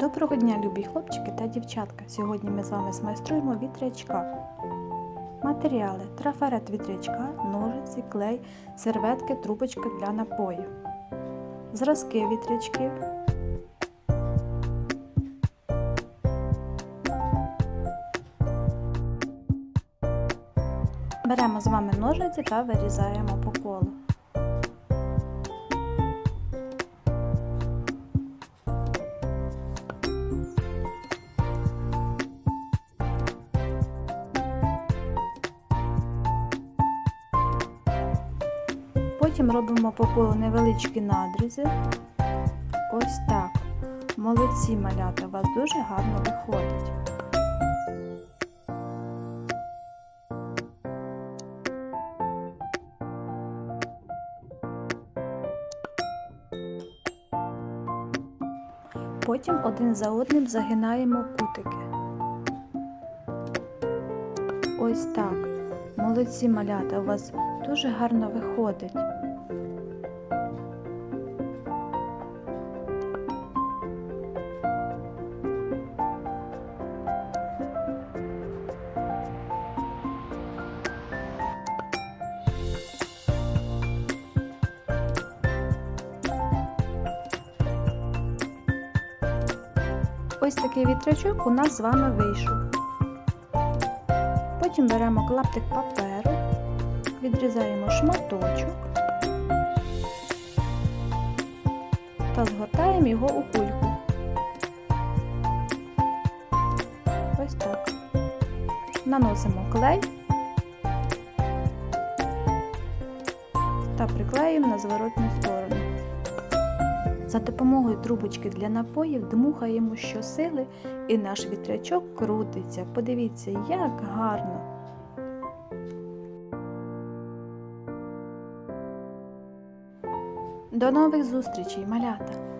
Доброго дня, любі хлопчики та дівчатка! Сьогодні ми з вами змайструємо вітрячка. Матеріали: трафарет вітрячка, ножиці, клей, серветки, трубочка для напою. Зразки вітрячків. Беремо з вами ножиці та вирізаємо по колу. Потім робимо по колу невеличкі надрізи. Ось так. Молодці малята, у вас дуже гарно виходить. Потім один за одним загинаємо кутики. Ось так. Молодці малята, у вас дуже гарно виходить. Ось такий вітрячок у нас з вами вийшов. Потім беремо клаптик паперу, відрізаємо шматочок та згортаємо його у кульку. Ось так. Наносимо клей та приклеїмо на зворотню сторону. За допомогою трубочки для напоїв дмухаємо щосили і наш вітрячок крутиться. Подивіться, як гарно. До нових зустрічей, малята!